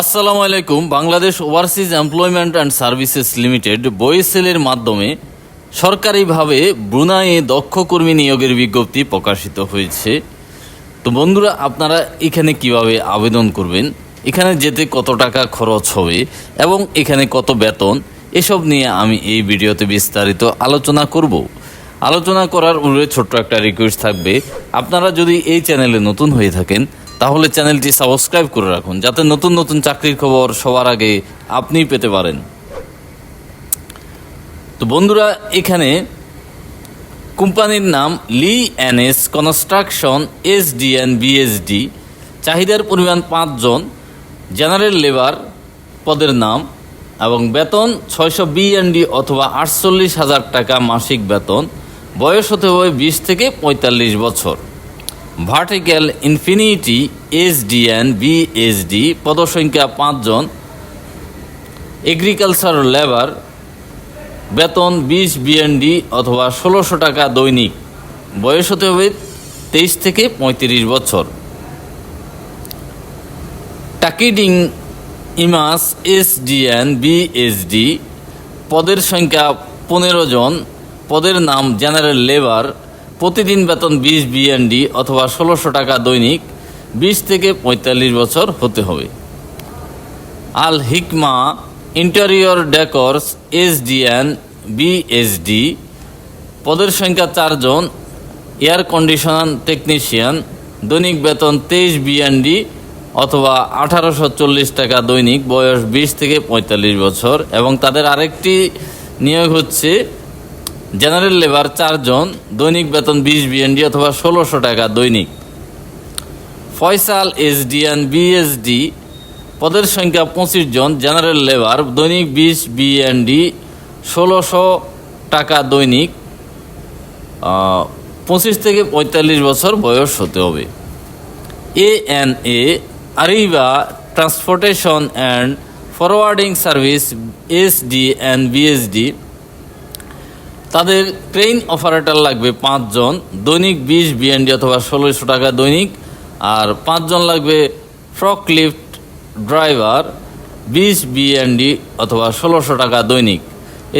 আসসালামু আলাইকুম। Bangladesh overseas employment and services limited বইসেলের মাধ্যমে সরকারিভাবে ব্রুনাইয়ে দক্ষ কর্মী নিয়োগের বিজ্ঞপ্তি প্রকাশিত হয়েছে। তো বন্ধুরা, আপনারা এখানে কীভাবে আবেদন করবেন? এখানে যেতে কত টাকা খরচ হবে এবং এখানে কত বেতন? এসব নিয়ে আমি এই ভিডিওতে বিস্তারিত আলোচনা করব। আলোচনা করার পূর্বে ছোট্ট একটা রিকোয়েস্ট থাকবে। আপনারা যদি এই চ্যানেলে নতুন হয়ে থাকেন তাহলে চ্যানেলটি সাবস্ক্রাইব করে রাখুন, যাতে নতুন নতুন চাকরির খবর সবার আগে আপনি পেতে পারেন। তো বন্ধুরা, এখানে কোম্পানির নাম Lee N S construction S D N BSD. চাহিদার পরিমাণ পাঁচজন, জেনারেল লেবার পদের নাম এবং বেতন ছয়শো বিএনডি অথবা আটচল্লিশ হাজার টাকা মাসিক বেতন। বয়স হতে হবে বিশ থেকে পঁয়তাল্লিশ বছর। ভার্টিক্যাল ইনফিনিটি এসডিএন বিএসডি পদসংখ্যা পাঁচজন এগ্রিকালচার লেবার বেতন বিশ বিএনডি অথবা ষোলোশো টাকা দৈনিক। বয়স হতে হবে তেইশ থেকে পঁয়ত্রিশ বছর। টাকিডিং ইমাস এসডিএন বিএসডি পদের সংখ্যা পনেরো জন, পদের নাম জেনারেল লেবার প্রতিদিন বেতন বিশ বিএনডি অথবা ষোলোশো টাকা দৈনিক, বিশ থেকে পঁয়তাল্লিশ বছর হতে হবে। Al Hikma interior decors SDN BSD, পদের সংখ্যা চারজন এয়ার কন্ডিশনার টেকনিশিয়ান, দৈনিক বেতন তেইশ বিএনডি অথবা আঠারোশো চল্লিশ টাকা দৈনিক, বয়স বিশ থেকে পঁয়তাল্লিশ বছর এবং তাদের আরেকটি নিয়োগ হচ্ছে জেনারেল লেবার চারজন, দৈনিক বেতন বিশ বিএনডি অথবা ষোলোশো টাকা দৈনিক। ফয়সাল এসডিএন বিএসডি পদের সংখ্যা পঁচিশ জন জেনারেল লেবার দৈনিক বিশ বিএনডি ষোলোশো টাকা দৈনিক। পঁচিশ থেকে পঁয়তাল্লিশ বছর বয়স হতে হবে। A N A Ariba transportation and forwarding service S D and BSD তাদের ট্রেন অপারেটর লাগবে পাঁচজন, দৈনিক বিশ বিএনডি অথবা ষোলোশো টাকা দৈনিক, আর পাঁচজন লাগবে ফ্রক লিফট ড্রাইভার বিশ বিএনডি অথবা ষোলোশো টাকা দৈনিক।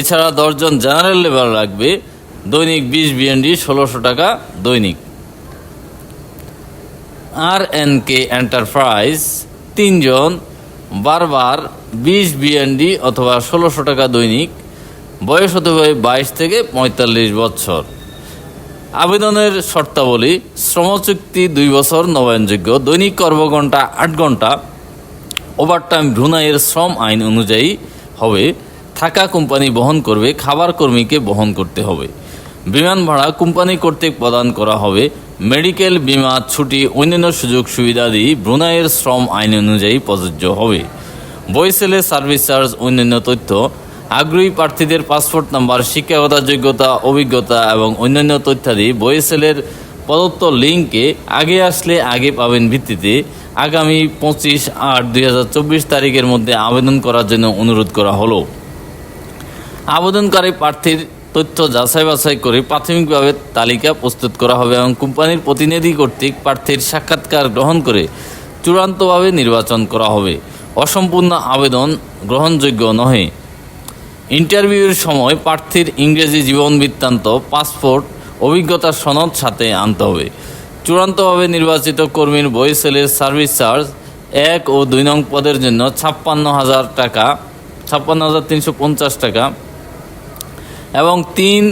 এছাড়া দশজন জেনারেল লেবার লাগবে, দৈনিক বিশ বিএনডি ষোলোশো টাকা দৈনিক। আর এন কে এন্টারপ্রাইজ তিনজন, বারবার বিশ বিএনডি অথবা ষোলোশো টাকা দৈনিক। বয়স হতে হবে বাইশ থেকে পঁয়তাল্লিশ বছর। আবেদনের শর্তাবলী শ্রম চুক্তি দুই বছর, নবায়নযোগ্য, দৈনিক কর্মঘণ্টা আট ঘণ্টা ওভারটাইম ভ্রুনাইয়ের শ্রম আইন অনুযায়ী হবে। থাকা কোম্পানি বহন করবে, খাবার কর্মীকে বহন করতে হবে। বিমান ভাড়া কোম্পানি কর্তৃক প্রদান করা হবে। মেডিকেল বিমা, ছুটি, অন্যান্য সুযোগ সুবিধাদি ব্রুনাইয়ের শ্রম আইন অনুযায়ী প্রযোজ্য হবে। বইসেলে সার্ভিস চার্জ, অন্যান্য তথ্য আগ্রহী প্রার্থীদের পাসপোর্ট নাম্বার, শিক্ষাগত যোগ্যতা, অভিজ্ঞতা এবং অন্যান্য তথ্যাদি বইসেলের প্রদত্ত লিঙ্কে আগে আসলে আগে পাবেন ভিত্তিতে আগামী পঁচিশ আট দুই তারিখের মধ্যে আবেদন করার জন্য অনুরোধ করা হলো। আবেদনকারী প্রার্থীর তথ্য যাচাই বাছাই করে প্রাথমিকভাবে তালিকা প্রস্তুত করা হবে এবং কোম্পানির প্রতিনিধি কর্তৃক প্রার্থীর সাক্ষাৎকার গ্রহণ করে চূড়ান্তভাবে নির্বাচন করা হবে। অসম্পূর্ণ আবেদন গ্রহণযোগ্য নহে। ইন্টারভিউয়ের সময় প্রার্থীর ইংরেজি জীবন বৃত্তান্ত, পাসপোর্ট অভিজ্ঞতার সনদ সাথে আনতে হবে। চূড়ান্তভাবে নির্বাচিত কর্মীর বইসেলের সার্ভিস চার্জ এক ও দুই নং পদের জন্য ছাপ্পান্ন হাজার টাকা, ছাপ্পান্ন হাজার তিনশো পঞ্চাশ টাকা এবং তিন,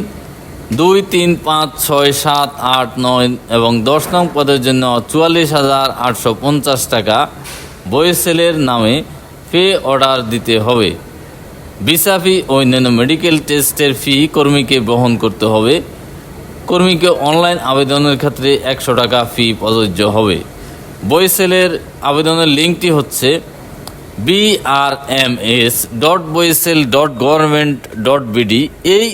দুই, তিন, পাঁচ, ছয়, সাত, আট, নয় এবং দশ নং পদের জন্য চুয়াল্লিশ হাজার আটশো পঞ্চাশ টাকা বইসেলের নামে পে অর্ডার দিতে হবে। ভিসা ফি ও অন্যান্য মেডিকেল টেস্টের ফি কর্মীকে বহন করতে হবে। কর্মীকে অনলাইন আবেদনের ক্ষেত্রে একশো টাকা ফি প্রযোজ্য হবে। বইসেলের আবেদনের লিঙ্কটি হচ্ছে BRMS dot BOESL dot government dot BD এই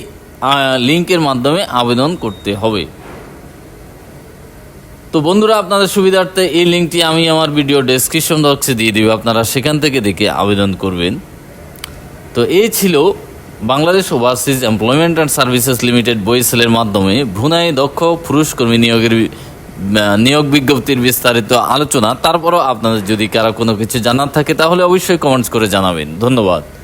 লিঙ্কের মাধ্যমে আবেদন করতে হবে। তো বন্ধুরা, আপনাদের সুবিধার্থে এই লিঙ্কটি আমি আমার ভিডিও ডেসক্রিপশন বক্সে দিয়ে দিব। আপনারা সেখান থেকে দেখে আবেদন করবেন। তো এই ছিল Bangladesh overseas employment and services limited বইসেলের মাধ্যমে ভুনাই দক্ষ পুরুষ কর্মী নিয়োগের নিয়োগ বিজ্ঞপ্তির বিস্তারিত আলোচনা। তারপরও আপনাদের যদি কারও কোনো কিছু জানার থাকে, তাহলে অবশ্যই কমেন্টস করে জানাবেন। ধন্যবাদ।